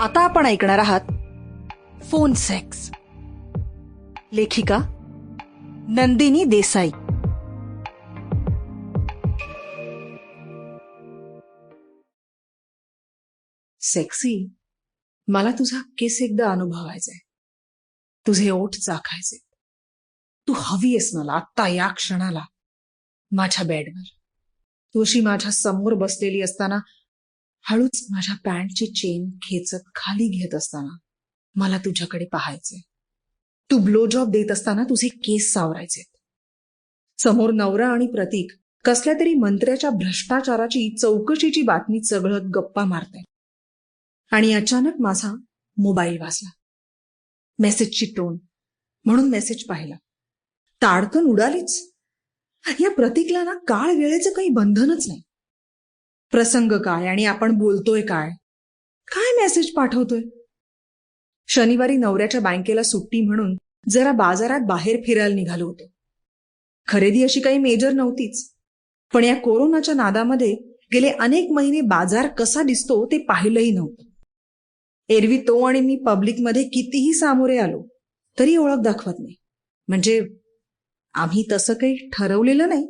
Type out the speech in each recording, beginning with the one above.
आता आपण ऐकणार आहात फोन सेक्स. लेखिका नंदिनी देसाई. सेक्सी मला तुझा केस एकदा अनुभवायचाय. तुझे ओठ चाखायचे. तू हवी आहेस मला आत्ता या क्षणाला. माझ्या बेडवर. तू अशी माझ्यासमोर बसलेली असताना हळूच माझ्या पॅन्टची चेन खेचत खाली घेत असताना मला तुझ्याकडे पाहायचे. तू ब्लो जॉब देत असताना तुझे केस सावरायचे. समोर नवरा आणि प्रतीक कसल्या तरी मंत्र्याच्या भ्रष्टाचाराची चौकशीची बातमी चघळत गप्पा मारताय आणि अचानक माझा मोबाईल वाजला. मेसेजची टोन. म्हणून मेसेज पाहिला. ताडकन उडालीच. या प्रतीकला ना काळ वेळेचं काही बंधनच नाही. प्रसंग काय आणि आपण बोलतोय काय? काय मेसेज पाठवतोय? शनिवारी नवऱ्याच्या बँकेला सुट्टी म्हणून जरा बाजारात बाहेर फिरायला निघालो होतो. खरेदी अशी काही मेजर नव्हतीच. पण या कोरोनाच्या नादामध्ये गेले अनेक महिने बाजार कसा दिसतो ते पाहिलंही नव्हतं. एरवी तो आणि मी पब्लिकमध्ये कितीही सामोरे आलो तरी ओळख दाखवत नाही. म्हणजे आम्ही तसं काही ठरवलेलं नाही.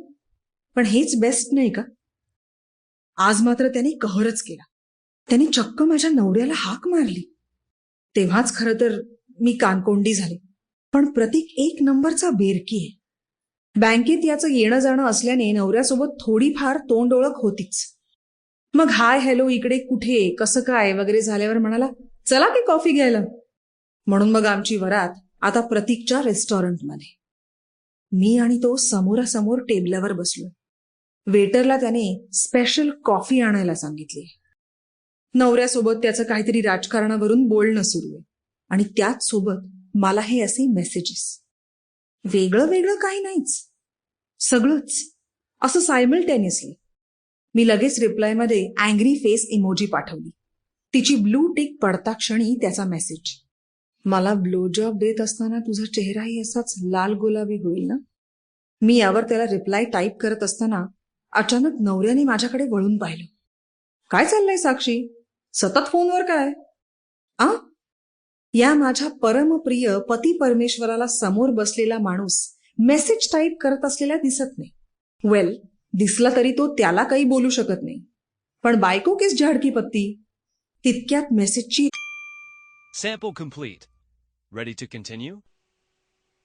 पण हेच बेस्ट नाही का? आज मात्र त्याने कहरच केला. त्याने चक्क माझ्या नवऱ्याला हाक मारली. तेव्हाच खरं तर मी कानकोंडी झाले. पण प्रतीक एक नंबरचा बेरकी आहे. बँकेत याचं येणं जाणं असल्याने नवऱ्यासोबत थोडीफार तोंड ओळख होतीच. मग हाय हॅलो इकडे कुठे? कसं काय? वगैरे झाल्यावर म्हणाला चला की कॉफी घ्यायला. म्हणून मग आमची वरात आता प्रतीकच्या रेस्टॉरंटमध्ये. मी आणि तो समोरासमोर टेबलावर बसलोय. वेटरला त्याने स्पेशल कॉफी आणायला सांगितली. नवऱ्यासोबत त्याचं काहीतरी राजकारणावरून बोलणं सुरू आहे. आणि त्याच सोबत मला हे असे मेसेजेस वेगळं वेगळं काही नाहीच. सगळंच. असं सायमल्टेनियसली मी लगेच रिप्लायमध्ये अँग्री फेस इमोजी पाठवली. तिची ब्लू टिक पडता क्षणी त्याचा मेसेज मला ब्लो जॉब देत असताना तुझा चेहराही असाच लाल गुलाबी होईल ना? मी यावर त्याला रिप्लाय टाईप करत असताना अचानक नवऱ्याने माझ्याकडे वळून पाहिलं. काय चाललंय साक्षी? सतत फोनवर काय? आ? या माझ्या परमप्रिय पती परमेश्वराला समोर बसलेला माणूस मेसेज टाईप करत असलेला दिसत नाही. वेल दिसला तरी तो त्याला काही बोलू शकत नाही. पण बायको केस झाडकी पत्ती. तितक्यात मेसेजची sample complete. Ready to continue